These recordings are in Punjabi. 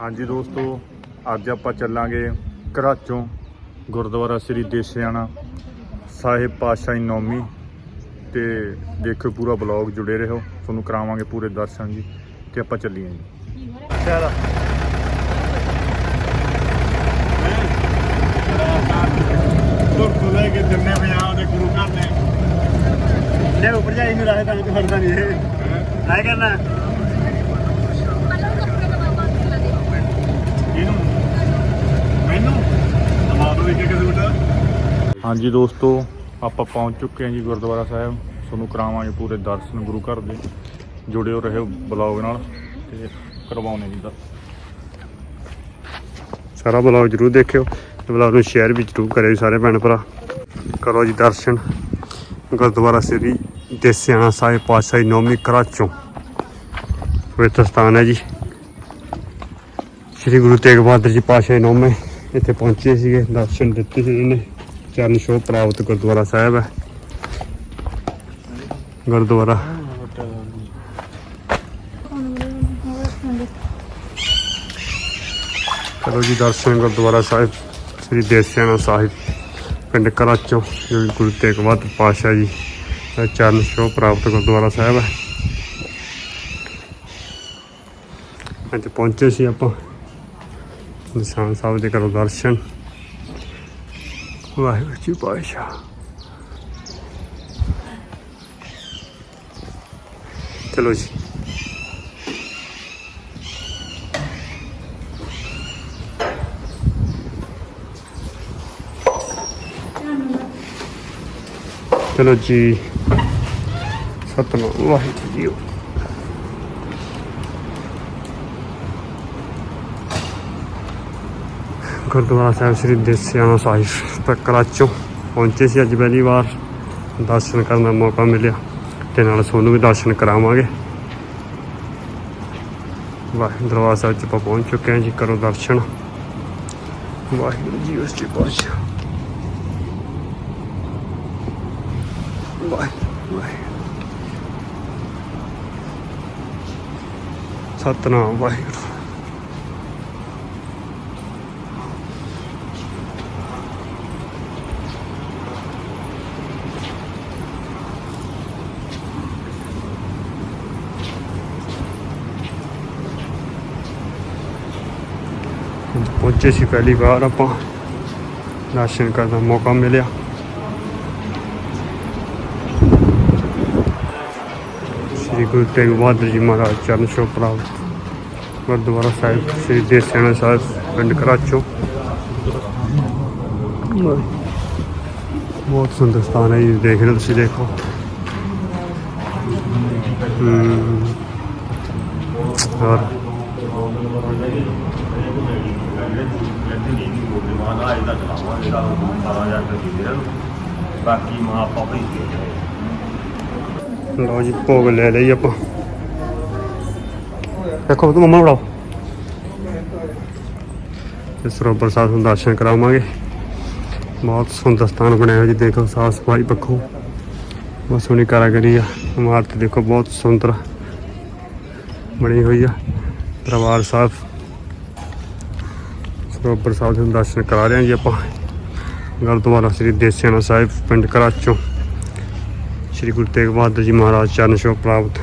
ਹਾਂਜੀ ਦੋਸਤੋ, ਅੱਜ ਆਪਾਂ ਚੱਲਾਂਗੇ ਘਰਾਚੋਂ, ਗੁਰਦੁਆਰਾ ਸ੍ਰੀ ਦੇਸਿਆਣਾ ਸਾਹਿਬ ਪਾਤਸ਼ਾਹੀ ਨੌਮੀ ਤੇ ਦੇਖੋ ਪੂਰਾ ਬਲੌਗ ਜੁੜੇ ਰਹੋ, ਤੁਹਾਨੂੰ ਕਰਾਵਾਂਗੇ ਪੂਰੇ ਦਰਸ਼ਨ ਜੀ ਤੇ ਆਪਾਂ ਚੱਲੀਏ ਜੀ। ਚਲ ਲੈ ਕੇ ਜੰਨੇ ਪੰਜਾਬ ਦੇ ਗੁਰੂ ਘਰ ਨੇ ਲੈ ਉੱਪਰ ਜਾਈ ਨੂੰ ਰਾਹ ਤਾਂ ਫੜਦਾ ਨਹੀਂ ਇਹ। ਆਏ ਕਰਨਾ। ਹਾਂਜੀ ਦੋਸਤੋ, ਆਪਾਂ ਪਹੁੰਚ ਚੁੱਕੇ ਹਾਂ ਜੀ ਗੁਰਦੁਆਰਾ ਸਾਹਿਬ। ਤੁਹਾਨੂੰ ਕਰਾਵਾਂਗੇ ਪੂਰੇ ਦਰਸ਼ਨ ਗੁਰੂ ਘਰ ਦੇ। ਜੁੜਿਓ ਰਹੋ ਬਲੌਗ ਨਾਲ ਤੇ ਕਰਵਾਉਣੇ ਜੀ ਦਾ। ਸਾਰਾ ਬਲੌਗ ਜਰੂਰ ਦੇਖਿਓ ਤੇ ਬਲੌਗ ਨੂੰ ਸ਼ੇਅਰ ਵੀ ਜਰੂਰ ਕਰਿਓ ਸਾਰੇ ਭੈਣ ਭਰਾ। ਕਰੋ ਜੀ ਦਰਸ਼ਨ। ਗੁਰਦੁਆਰਾ ਸ੍ਰੀ ਦੇਸਿਆਣਾ ਸਾਹਿਬ ਪਾਤਸ਼ਾਹੀ ਨੌਮੀ ਕਰਾਚੋਂ ਪਵਿੱਤਰ ਸਥਾਨ ਹੈ ਜੀ। ਸ੍ਰੀ ਗੁਰੂ ਤੇਗ ਬਹਾਦਰ ਜੀ ਪਾਤਸ਼ਾਹੀ ਨੌਮੇ ਇੱਥੇ ਪਹੁੰਚੇ ਸੀਗੇ, ਦਰਸ਼ਨ ਦਿੱਤੇ ਸੀ ਇਹਨੇ ਚਰਨ ਛੋਹ ਪ੍ਰਾਪਤ ਗੁਰਦੁਆਰਾ ਸਾਹਿਬ ਹੈ। ਗੁਰਦੁਆਰਾ। ਚਲੋ ਜੀ ਦਰਸ਼ਨ ਗੁਰਦੁਆਰਾ ਸਾਹਿਬ, ਸ੍ਰੀ ਦੇਸਿਆਣਾ ਸਾਹਿਬ, ਪਿੰਡ ਕਰਾਚੋ, ਜੋ ਗੁਰੂ ਤੇਗ ਬਹਾਦਰ ਪਾਤਸ਼ਾਹ ਜੀ ਦਾ ਚਰਨ ਛੋਹ ਪ੍ਰਾਪਤ ਗੁਰਦੁਆਰਾ ਸਾਹਿਬ ਹੈ। ਅੱਜ ਪਹੁੰਚੇ ਸੀ ਆਪਾਂ। ਨਿਸ਼ਾਨ ਸਾਹਿਬ ਦੇ ਕਰੋ ਦਰਸ਼ਨ। ਵਾਹਿਗੁਰੂ ਜੀ ਪਾਤਸ਼ਾਹ ਚਲੋ ਜੀ। ਚਲੋ ਜੀ। ਸਤਨਾਮ। ਵਾਹਿਗੁਰੂ ਜੀ ਗੁਰਦੁਆਰਾ ਸਾਹਿਬ ਸ੍ਰੀ ਦੇਸਿਆਣਾ ਸਾਹਿਬ ਤੱਕ ਕਰਾਚੋਂ ਪਹੁੰਚੇ ਸੀ ਅੱਜ ਪਹਿਲੀ ਵਾਰ। ਦਰਸ਼ਨ ਕਰਨ ਦਾ ਮੌਕਾ ਮਿਲਿਆ ਤੇ ਨਾਲ ਤੁਹਾਨੂੰ ਵੀ ਦਰਸ਼ਨ ਕਰਾਵਾਂਗੇ। ਵਾਹਿਗੁਰੂ ਦਰਬਾਰ ਸਾਹਿਬ ਚ ਆਪਾਂ ਪਹੁੰਚ ਚੁੱਕੇ ਹਾਂ ਜੀ, ਕਰੋ ਦਰਸ਼ਨ। ਵਾਹਿਗੁਰੂ ਜੀ ਉਸ ਜੀ ਪਾਤਸ਼ਾਹ ਵਾਹਿਗੁਰੂ ਵਾਹਿਗੁਰੂ। ਸਤਨਾਮ, ਵਾਹਿਗੁਰੂ। ਪਹੁੰਚੇ ਸੀ ਪਹਿਲੀ ਵਾਰ ਆਪਾਂ। ਦਰਸ਼ਨ ਕਰਨ ਦਾ ਮੌਕਾ ਮਿਲਿਆ। ਸ੍ਰੀ ਗੁਰੂ ਤੇਗ ਬਹਾਦਰ ਜੀ ਮਹਾਰਾਜ ਚਰਨ ਛੋਹ ਪ੍ਰਾਪਤ। ਗੁਰਦੁਆਰਾ ਸਾਹਿਬ, ਸ੍ਰੀ ਦੇਸਿਆਣਾ ਸਾਹਿਬ, ਪਿੰਡ ਕਰਾਚੋ। ਬਹੁਤ ਸੁੰਦਰ ਸਥਾਨ ਹੈ ਜੀ, ਦੇਖ ਰਹੇ ਤੁਸੀਂ, ਦੇਖੋ। ਹਮ। ਔਰ ਬਾਕੀ ਮਾਂ ਆਪਾਂ ਭਈ ਲਓ ਜੀ, ਭੋਗ ਲੈ ਲਈ ਆਪਾਂ। ਦੇਖੋ, ਤੂੰ ਮੰਮਾ ਬੜਾਓ ਤੇ ਸਰੋਵਰ ਸਾਹਿਬ ਨੂੰ ਦਰਸ਼ਨ ਕਰਾਵਾਂਗੇ। ਬਹੁਤ ਸੁੰਦਰ ਸਥਾਨ ਬਣਿਆ ਹੋਇਆ ਜੀ, ਦੇਖੋ, ਸਾਫ਼ ਸਫ਼ਾਈ ਪੱਖੋਂ। ਬਹੁਤ ਸੋਹਣੀ ਕਾਰੀਗਰੀ ਆ। ਇਮਾਰਤ ਦੇਖੋ, ਬਹੁਤ ਸੁੰਦਰ ਬਣੀ ਹੋਈ ਆ। ਦਰਬਾਰ ਸਾਹਿਬ ਸਰੋਵਰ ਸਾਹਿਬ ਦੇ ਦਰਸ਼ਨ ਕਰਾ ਰਹੇ ਹਾਂ ਜੀ ਆਪਾਂ ਗੁਰਦੁਆਰਾ ਸ੍ਰੀ ਦੇਸਿਆਣਾ ਸਾਹਿਬ ਪਿੰਡ ਕਰਾਚੋਂ ਸ਼੍ਰੀ ਗੁਰੂ ਤੇਗ ਬਹਾਦਰ ਜੀ ਮਹਾਰਾਜ ਚਰਨ ਛੋਹ ਪ੍ਰਾਪਤ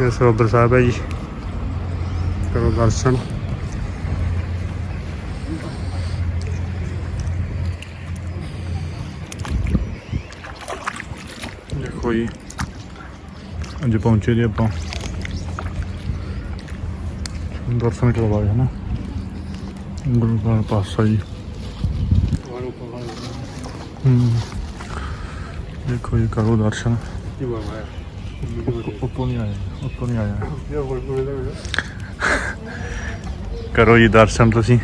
ਇਹ ਸਰੋਵਰ ਸਾਹਿਬ ਹੈ ਜੀ ਕਰੋ ਦਰਸ਼ਨ ਦੇਖੋ ਜੀ। ਅੱਜ ਪਹੁੰਚੇ ਜੀ ਆਪਾਂ। ਦਰਸ਼ਨ ਕਰਵਾਏ, ਹਨਾ। ਗੁਰੂ ਗ੍ਰੰਥ ਪਾਤਸ਼ਾਹ ਜੀ। ਹੂੰ। ਦੇਖੋ ਜੀ, ਕਰੋ ਦਰਸ਼ਨ। ਉੱਪਰ ਨਹੀਂ ਆਇਆ ਉੱਪਰ ਨਹੀਂ ਆਇਆ ਕਰੋ ਜੀ ਦਰਸ਼ਨ ਤੁਸੀਂ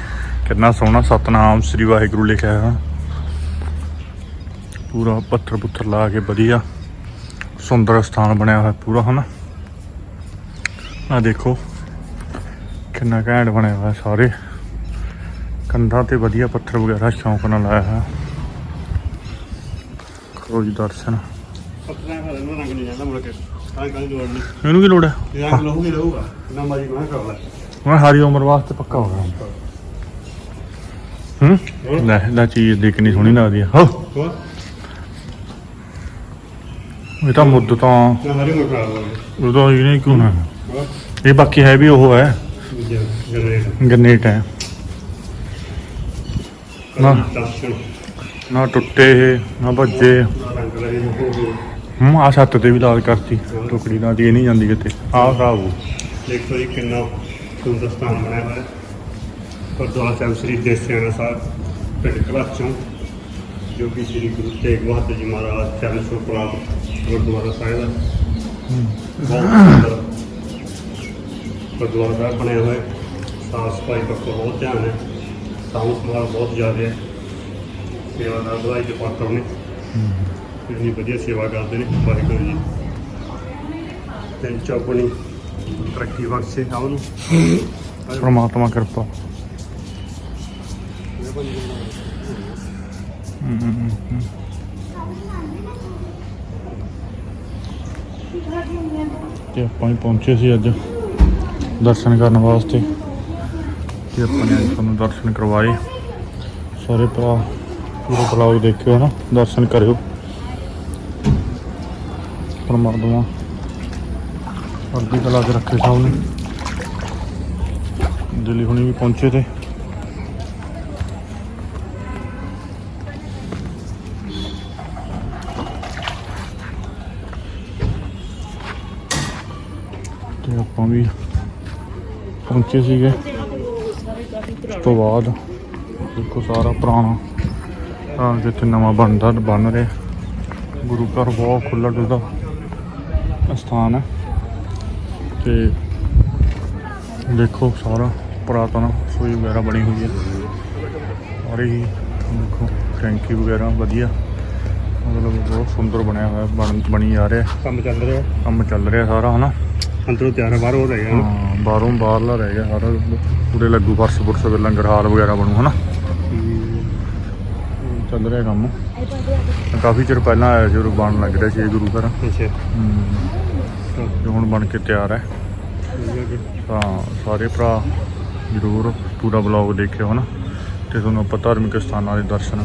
ਕਿੰਨਾ ਸੋਹਣਾ ਸਤਨਾਮ ਸ੍ਰੀ ਵਾਹਿਗੁਰੂ ਲਿਖਿਆ ਹੈ ਪੂਰਾ ਪੱਥਰ ਪੁੱਥਰ ਲਾ ਕੇ ਵਧੀਆ ਸੁੰਦਰ ਸਥਾਨ ਬਣਿਆ ਹੋਇਆ ਪੂਰਾ ਹਨਾ? ਆ ਦੇਖੋ ਕਿੰਨਾ ਘੈਂਟ ਬਣਿਆ ਹੋਇਆ ਸਾਰੇ। ਕੰਧਾਂ ਤੇ ਵਧੀਆ ਪੱਥਰ ਵਗੈਰਾ ਸ਼ੌਂਕ ਨਾਲ ਲਾਇਆ ਹੈ ਕਰੋ ਜੀ ਦਰਸ਼ਨ। ਇਹਨੂੰ ਕੀ। ਲੋੜ ਹੈ? ਇਹ ਰੰਗ ਲਹੂ ਹੀ ਰਹੂਗਾ ਨਾ ਮਾਜੀ ਮੈਂ ਕਰ ਲੈ। ਮੈਂ ਸਾਰੀ ਉਮਰ ਵਾਸਤੇ ਪੱਕਾ ਹੋ ਗਿਆ। ਹੂੰ? ਲੈ ਲੈ ਚੀਜ਼ ਦੇਖਣੀ ਸੋਹਣੀ ਲੱਗਦੀ ਆ ਹੋ। ਇਹ ਤਾਂ ਮੁੱਦ ਤਾਂ ਨਾ ਹਰੀ ਇਹ ਨਹੀਂ ਕਿਉਂ ਨਾ ਹੋਰ ਇਹ ਬਾਕੀ ਹੈ ਵੀ ਉਹ ਹੈ। ਜਨਰੇਟ ਗਨੇਟ ਹੈ। ਨਾ। ਦਰਸ਼ਨ। ਨਾ ਟੁੱਟੇ ਇਹ ਨਾ ਭੱਜੇ। ਰੰਗ ਰਹੇ ਹੋ ਹੂੰ ਆ ਛੱਤ ਤੇ ਵੀ ਲਾਲ ਕਰਤੀ। ਟੁਕੜੀ ਨਾਲ ਦੀ ਇਹ ਨਹੀਂ ਜਾਂਦੀ ਕਿਤੇ। ਆਹ ਖਰਾਬ ਹੋ ਦੇਖੋ ਜੀ ਕਿੰਨਾ ਸੁੰਦਰ ਸਥਾਨ ਬਣਿਆ ਹੋਇਆ ਹੈ। ਗੁਰਦੁਆਰਾ ਸਾਹਿਬ ਸ੍ਰੀ ਦੇਸਿਆਣਾ ਸਾਹਿਬ ਪਿੰਡ ਕਲਾਚੋਂ ਜੋ ਕਿ ਸ੍ਰੀ ਗੁਰੂ ਤੇਗ ਬਹਾਦਰ ਜੀ ਮਹਾਰਾਜ ਚਰਨ ਛੋਹ ਪ੍ਰਾਪਤ ਗੁਰਦੁਆਰਾ ਸਾਹਿਬ ਹੈ। ਬਹੁਤ ਗੁਰਦੁਆਰਾ ਸਾਹਿਬ ਬਣਿਆ ਹੋਇਆ ਹੈ। ਸਾਫ਼ ਸਫ਼ਾਈ ਪੱਖੋਂ ਬਹੁਤ ਧਿਆਨ ਹੈ। ਸਾਂਭ ਸੰਭਾਲ ਬਹੁਤ ਜ਼ਿਆਦਾ ਹੈ। ਸੇਵਾਦਾਰ ਵਧਾਈ ਦੇ ਪਾਤਰ ਨੇ ਇੰਨੀ ਵਧੀਆ ਸੇਵਾ ਕਰਦੇ ਨੇ। ਵਾਹਿਗੁਰੂ ਜੀ। ਤੇ ਚੌਪਣੀ ਤਰੱਕੀ ਬਖਸ਼ੇ ਸਭ ਨੂੰ। ਪਰਮਾਤਮਾ ਕਿਰਪਾ। ਹੂੰ, ਹੂੰ, ਹੂੰ, ਤੇ ਆਪਾਂ ਵੀ ਪਹੁੰਚੇ ਸੀ ਅੱਜ ਦਰਸ਼ਨ ਕਰਨ ਵਾਸਤੇ ਤੇ ਆਪਾਂ ਨੇ ਅੱਜ ਤੁਹਾਨੂੰ ਦਰਸ਼ਨ ਕਰਵਾਏ। ਸਾਰੇ ਭਰਾ, ਪੂਰਾ ਬਲੌਗ ਦੇਖਿਓ ਨਾ ਦਰਸ਼ਨ ਕਰਿਓ। ਪਰਮਾਤਮਾ ਅਰਦੀ ਕਲਾ ਕੇ ਰੱਖੇ ਸਭ ਨੇ। ਦਿੱਲੀ ਹੁਣੀ ਵੀ ਪਹੁੰਚੇ ਤੇ। ਤੇ ਆਪਾਂ ਵੀ ਪਹੁੰਚੇ ਸੀਗੇ। ਉਸ ਤੋਂ ਬਾਅਦ ਦੇਖੋ ਸਾਰਾ ਪੁਰਾਣਾ ਆ ਜਿੱਥੇ ਨਵਾਂ ਬਣਦਾ ਬਣ ਰਿਹਾ। ਗੁਰੂ ਘਰ ਬਹੁਤ ਖੁੱਲ੍ਹਾ ਡੁੱਲ੍ਹਾ ਸਥਾਨ ਹੈ। ਤੇ ਦੇਖੋ ਸਾਰਾ ਪੁਰਾਤਨ ਸੂਈ ਵਗੈਰਾ ਬਣੀ ਹੋਈ ਹੈ। ਔਰ ਇਹ ਦੇਖੋ ਟੈਂਕੀ ਵਗੈਰਾ ਵਧੀਆ। ਮਤਲਬ ਬਹੁਤ ਸੁੰਦਰ ਬਣਿਆ ਹੋਇਆ ਬਣ ਬਣੀ ਜਾ ਰਿਹਾ। ਕੰਮ ਚੱਲ ਰਿਹਾ। ਕੰਮ ਚੱਲ ਰਿਹਾ ਸਾਰਾ ਹਨਾ? ਅੰਦਰੋਂ ਤਿਆਰ ਹੈ ਬਾਹਰੋਂ ਰਹਿ ਗਿਆ ਹਾਂ ਬਾਹਰੋਂ ਬਾਹਰਲਾ ਰਹਿ ਗਿਆ ਸਾਰਾ। ਪੂਰੇ ਲੱਗੂ ਫਰਸ਼ ਫੁਰਸ਼ ਤੇ ਲੰਗਰ ਹਾਲ ਵਗੈਰਾ ਬਣੂ ਹਨਾ? ਚੱਲ ਰਿਹਾ ਕੰਮ। ਕਾਫੀ ਚਿਰ ਪਹਿਲਾਂ ਆਇਆ ਸੀ ਉਦੋਂ ਬਣਨ ਲੱਗ ਰਿਹਾ ਸੀ ਇਹ ਗੁਰੂ ਘਰ। ਅੱਛਾ। ਹੂੰ। ਤੇ ਹੁਣ ਬਣ ਕੇ ਤਿਆਰ ਹੈ। ਤਾਂ ਸਾਰੇ ਭਰਾ ਜ਼ਰੂਰ ਪੂਰਾ ਬਲੌਗ ਦੇਖਿਓ ਹਨਾ? ਤੇ ਤੁਹਾਨੂੰ ਆਪਾਂ ਧਾਰਮਿਕ ਸਥਾਨਾਂ ਦੇ ਦਰਸ਼ਨ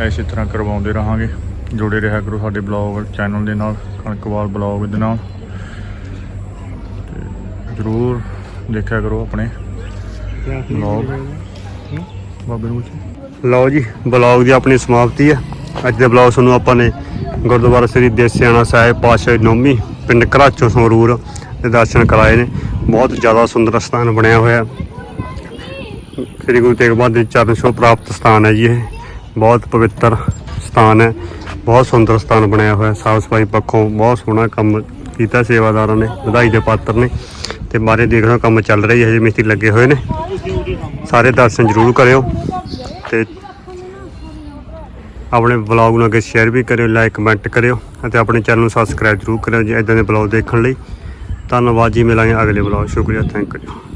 ਐਸੀ ਤਰ੍ਹਾਂ ਕਰਵਾਉਂਦੇ ਰਹਾਂਗੇ। ਜੁੜੇ ਰਿਹਾ ਕਰੋ ਸਾਡੇ ਬਲੌਗ ਚੈਨਲ ਦੇ ਨਾਲ ਕਣਕਵਾਲ ਬਲੌਗ ਦੇ ਨਾਲ। ਜ਼ਰੂਰ ਦੇਖਿਆ ਕਰੋ ਆਪਣੇ ਬਲੌਗ ਬਾਬੇ ਨੂੰ। ਲਓ ਜੀ ਬਲੌਗ ਦੀ ਆਪਣੀ ਸਮਾਪਤੀ ਹੈ। ਅੱਜ ਦੇ ਬਲੌਗ ਤੁਹਾਨੂੰ ਆਪਾਂ ਨੇ ਗੁਰਦੁਆਰਾ ਸ੍ਰੀ ਦੇਸਿਆਣਾ ਸਾਹਿਬ ਪਾਤਸ਼ਾਹੀ ਨੌਮੀ ਪਿੰਡ ਘਰਾਚੋਂ ਸੰਗਰੂਰ ਦੇ ਦਰਸ਼ਨ ਕਰਾਏ ਨੇ। ਬਹੁਤ ਜ਼ਿਆਦਾ ਸੁੰਦਰ ਸਥਾਨ ਬਣਿਆ ਹੋਇਆ। ਸ੍ਰੀ ਗੁਰੂ ਤੇਗ ਬਹਾਦਰ ਜੀ ਚਰਨ ਛੋਹ ਪ੍ਰਾਪਤ ਸਥਾਨ ਹੈ ਜੀ ਇਹ। ਬਹੁਤ ਪਵਿੱਤਰ ਸਥਾਨ ਹੈ। ਬਹੁਤ ਸੁੰਦਰ ਸਥਾਨ ਬਣਿਆ ਹੋਇਆ। ਸਾਫ਼ ਸਫ਼ਾਈ ਪੱਖੋਂ ਬਹੁਤ ਸੋਹਣਾ ਕੰਮ ਕੀਤਾ ਸੇਵਾਦਾਰਾਂ ਨੇ ਵਧਾਈ ਦੇ ਪਾਤਰ ਨੇ। ਤੇ ਬਾਰੇ ਦੇਖ ਰਹੇ ਕੰਮ ਚੱਲ ਰਿਹਾ ਹਜੇ ਮਿਸਤਰੀ ਲੱਗੇ ਹੋਏ ਨੇ। ਸਾਰੇ ਦਰਸ਼ਨ ਜ਼ਰੂਰ ਕਰਿਓ ਤੇ ਆਪਣੇ ਵਲੌਗ ਨੂੰ ਅੱਗੇ ਸ਼ੇਅਰ ਵੀ ਕਰਿਓ ਲਾਈਕ ਕਮੈਂਟ ਕਰਿਓ ਅਤੇ ਆਪਣੇ ਚੈਨਲ ਨੂੰ ਸਬਸਕ੍ਰਾਈਬ ਜ਼ਰੂਰ ਕਰਿਓ ਜੇ ਇਦਾਂ ਦੇ ਵਲੌਗ ਦੇਖਣ ਲਈ। ਧੰਨਵਾਦ ਜੀ, ਮਿਲਾਂਗੇ ਅਗਲੇ ਵਲੌਗ। ਸ਼ੁਕਰੀਆ ਥੈਂਕ ਯੂ